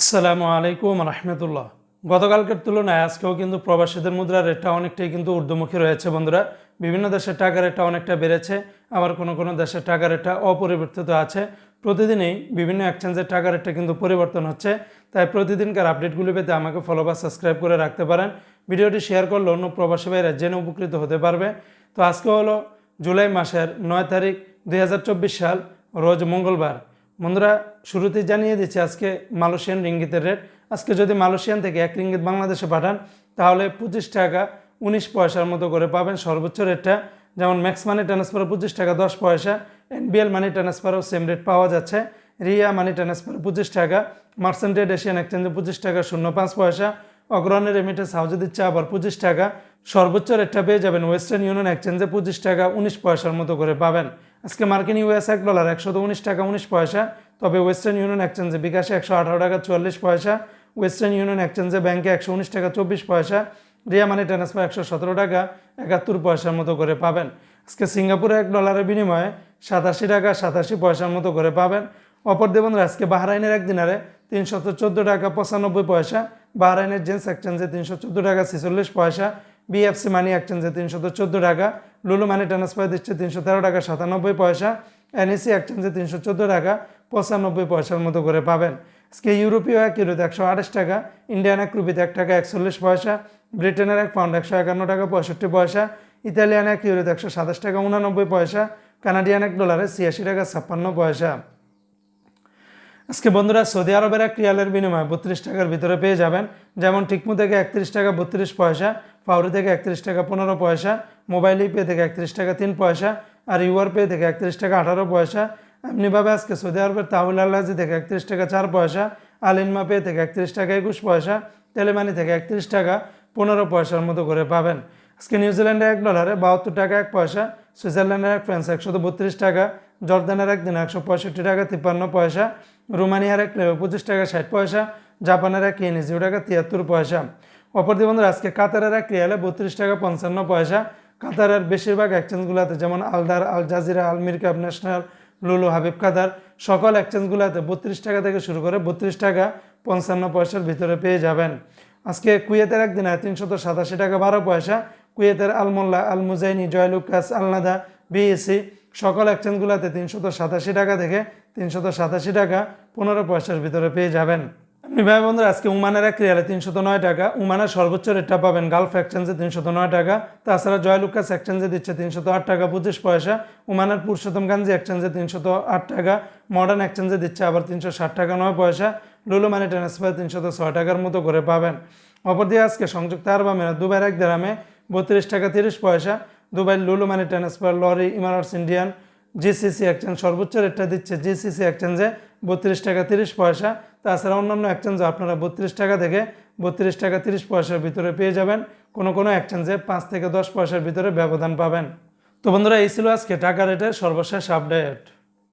আসসালামু আলাইকুম রহমতুল্লাহ। গতকালকের তুলনায় আজকেও কিন্তু প্রবাসীদের মুদ্রার রেটটা অনেকটাই কিন্তু ঊর্ধ্বমুখী রয়েছে বন্ধুরা। বিভিন্ন দেশের টাকা রেটটা অনেকটা বেড়েছে, আবার কোনো কোনো দেশের টাকা রেটটা অপরিবর্তিত আছে। প্রতিদিনই বিভিন্ন এক্সচেঞ্জের টাকা রেটটা কিন্তু পরিবর্তন হচ্ছে, তাই প্রতিদিনকার আপডেটগুলি পেতে আমাকে ফলো বা সাবস্ক্রাইব করে রাখতে পারেন। ভিডিওটি শেয়ার করলে অন্য প্রবাসী ভাইরা জেনে উপকৃত হতে পারবে। তো আজকে হলো জুলাই মাসের নয় তারিখ দু হাজার চব্বিশ সাল, রোজ মঙ্গলবার। বন্ধুরা, শুরুতেই জানিয়ে দিচ্ছি আজকে মালয়েশিয়ান রিঙ্গিতের রেট। আজকে যদি মালয়েশিয়ান থেকে এক রিঙ্গিত বাংলাদেশে পাঠান, তাহলে পঁচিশ টাকা উনিশ পয়সার মতো করে পাবেন সর্বোচ্চ রেটটা। যেমন ম্যাক্স মানি ট্রান্সফার পঁচিশ টাকা, দশ পয়সা। এনবিএল মানি ট্রান্সফারও সেম রেট পাওয়া যাচ্ছে। রিয়া মানি ট্রান্সফার পঁচিশ টাকা। মার্সেন্টেড এশিয়ান এক্সচেঞ্জে পঁচিশ টাকা, শূন্য পাঁচ পয়সা। অগ্রণী রেমিটেন্স হাউজে দিচ্ছে আবার পঁচিশ টাকা। সর্বোচ্চ রেটটা পেয়ে যাবেন ওয়েস্টার্ন ইউনিয়ন এক্সচেঞ্জে পঁচিশ টাকা, উনিশ পয়সার মতো করে পাবেন। আজকে মার্কিন ইউএস এক ডলার একশো উনিশ টাকা উনিশ পয়সা, তবে ওয়েস্টার্ন ইউনিয়ন এক্সচেঞ্জে বিকাশে একশো আঠারো টাকা চুয়াল্লিশ পয়সা, ওয়েস্টার্ন ইউনিয়ন এক্সচেঞ্জে ব্যাংকে একশো উনিশ টাকা চব্বিশ পয়সা, রিয়া মানি ট্রান্সফার একশো সতেরো টাকা একাত্তর পয়সার মতো করে পাবেন। আজকে সিঙ্গাপুরে এক ডলারের বিনিময়ে সাতাশি টাকা সাতাশি পয়সার মতো করে পাবেন। অপর দেবন্ধুরা আজকে বাহরাইনের এক দিনারে তিনশত চোদ্দ টাকা পঁচানব্বই পয়সা, বাহরাইনের জেন্স এক্সচেঞ্জে তিনশো চোদ্দ টাকা ছেচল্লিশ পয়সা, বিএফসি মানি এক্সচেঞ্জে তিনশত চোদ্দ টাকা লুলু মানি ট্রান্সফার দিচ্ছে তিনশো তেরো টাকা, সাতানব্বই পয়সা। এনএসি এক্সচেঞ্জে তিনশো চোদ্দ টাকা, পঁচানব্বই পয়সার মতো করে পাবেন। আজকে ইউরোপীয় এক ইউরোতে একশো আঠাশ টাকা, ইন্ডিয়ান এক রুপিতে এক টাকা একচল্লিশ পয়সা, ব্রিটেনের এক পাউন্ড একশো একান্ন টাকা পঁয়ষট্টি পয়সা, ইতালিয়ান এক ইউরোতে একশো সাতাশ টাকা উনানব্বই পয়সা, কানাডিয়ান এক ডলারে ছিয়াশি টাকা ছাপ্পান্ন পয়সা। আজকে বন্ধুরা সৌদি আরবের এক রিয়ালের বিনিময়ে বত্রিশ টাকার ভিতরে পেয়ে যাবেন। যেমন টিকমু থেকে একত্রিশ টাকা বত্রিশ পয়সা ফাউরি থেকে একত্রিশ টাকা পনেরো পয়সা, মোবাইল পে থেকে একত্রিশ টাকা তিন পয়সা, আর ইউআর পে থেকে একত্রিশ টাকা আঠারো পয়সা। এমনিভাবে আজকে সৌদি আরবের তাহুল আল্লাজি থেকে একত্রিশ টাকা চার পয়সা আলিনমা পে থেকে একত্রিশ টাকা একুশ পয়সা, তেলেমানি থেকে একত্রিশ টাকা পনেরো পয়সার মতো করে পাবেন। আজকে নিউজিল্যান্ডের এক ডলারে বাহাত্তর টাকা এক পয়সা, সুইজারল্যান্ডের এক ফ্রান্স একশত বত্রিশ টাকা, জর্দানের এক দিন একশো পঁয়ষট্টি টাকা তিপ্পান্ন পয়সা, রোমানিয়ার এক পঁচিশ টাকা ষাট পয়সা, জাপানের এক ইয়েন জিরো টাকা তিয়াত্তর পয়সা। অপরদি বন্ধুরা, আজকে কাতারের এক রিয়ালে বত্রিশ টাকা পঞ্চান্ন পয়সা। কাতারের বেশিরভাগ এক্সচেঞ্জগুলোতে যেমন আলদার, আল জাজিরা, আল মিরকাব ন্যাশনাল, লুলু হাবিব কাতার, সকল এক্সচেঞ্জগুলোতে বত্রিশ টাকা থেকে শুরু করে বত্রিশ টাকা পঞ্চান্ন পয়সার ভিতরে পেয়ে যাবেন। আজকে কুয়েতের একদিনে তিনশত সাতাশি টাকা বারো পয়সা। কুয়েতের আলমোল্লা আল মুজাইনি জয়লুকাস আলনাদা বিএসি সকল এক্সচেঞ্জগুলোতে তিনশত সাতাশি টাকা থেকে তিনশত সাতাশি টাকা পনেরো পয়সার ভিতরে পেয়ে যাবেন। ভাই বন্ধুরা, আজকে উমানের এক রিয়ালে তিনশত নয় টাকা। উমানের সর্বোচ্চ রেটটা পাবেন গালফ এক্সচেঞ্জে তিনশত নয় টাকা। তাছাড়া জয়লুকাস এক্সচেঞ্জে দিচ্ছে তিনশত আট টাকা পঁচিশ পয়সা। উমানের পুরুষোত্তম গান্ধী এক্সচেঞ্জে তিনশত আট টাকা। মডার্ন এক্সচেঞ্জে দিচ্ছে আবার তিনশো ষাট টাকা নয় পয়সা। লুলু মানি ট্রান্সফার তিনশত ছয় টাকার মতো করে পাবেন। অপরদিকে আজকে সংযুক্ত আরব আমিরাত, দুবাইয়ের এক দেরামে বত্রিশ টাকা তিরিশ পয়সা। দুবাই লুলু মানি ট্রান্সফার লরি ইমারাটস ইন্ডিয়ান জিসিসি এক্সচেঞ্জ সর্বোচ্চ রেটটা দিচ্ছে জিসিসি এক্সচেঞ্জে বত্রিশ টাকা তিরিশ পয়সা। তাছাড়া অন্যান্য এক্সচেঞ্জে আপনারা বত্রিশ টাকা থেকে বত্রিশ টাকা তিরিশ পয়সার ভিতরে পেয়ে যাবেন। কোনো কোনো এক্সচেঞ্জে পাঁচ থেকে দশ পয়সার ভিতরে ব্যবধান পাবেন। তো বন্ধুরা, এই ছিল আজকে টাকা রেটের সর্বশেষ আপডেট